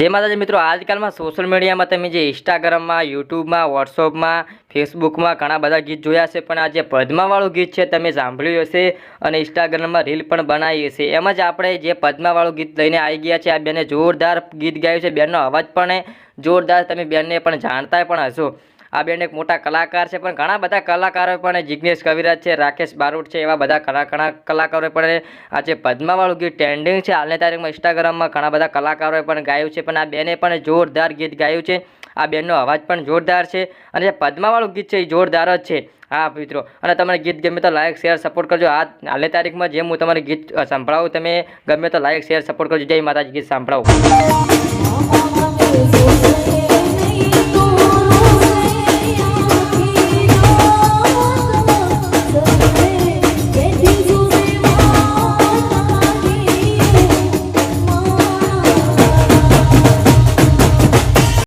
જે માતાજી મિત્રો, આજકાલમાં સોશિયલ મીડિયામાં તમે જે ઇન્સ્ટાગ્રામમાં યુટ્યુબમાં વોટ્સઅપમાં ફેસબુકમાં ઘણા બધા ગીત જોયા છે, પણ આ જે પદ્માવાળું ગીત છે તમે સાંભળ્યું હશે અને ઇન્સ્ટાગ્રામમાં રીલ પણ બનાવી હશે. એમ જ આપણે જે પદ્માવાળું ગીત લઈને આવી ગયા છે, આ બેને જોરદાર ગીત ગાયું છે. બેનનો અવાજ પણ જોરદાર, તમે બેનને પણ જાણતા પણ હશો. આ બેન એક મોટા કલાકાર છે, પણ ઘણા બધા કલાકારો પણ જિજ્ઞેશ કવિરાજ છે, રાકેશ બારોટ છે, એવા બધા ઘણા કલાકારો પણ આ જે પદ્માવાળું ગીત ટ્રેન્ડિંગ છે, હાલની તારીખમાં ઇન્સ્ટાગ્રામમાં ઘણા બધા કલાકારોએ પણ ગાયું છે, પણ આ બેને પણ જોરદાર ગીત ગાયું છે. આ બેનનો અવાજ પણ જોરદાર છે અને જે પદ્માવાળું ગીત છે, એ જોરદાર જ છે. હા, મિત્રો. અને તમને ગીત ગમે તો લાઈક શેર સપોર્ટ કરજો. આ હાલની તારીખમાં જેમ હું તમારે ગીત સંભળાવું, તમે ગમે તો લાઈક શેર સપોર્ટ કરજો. જય માતાજી, ગીત સાંભળાવું.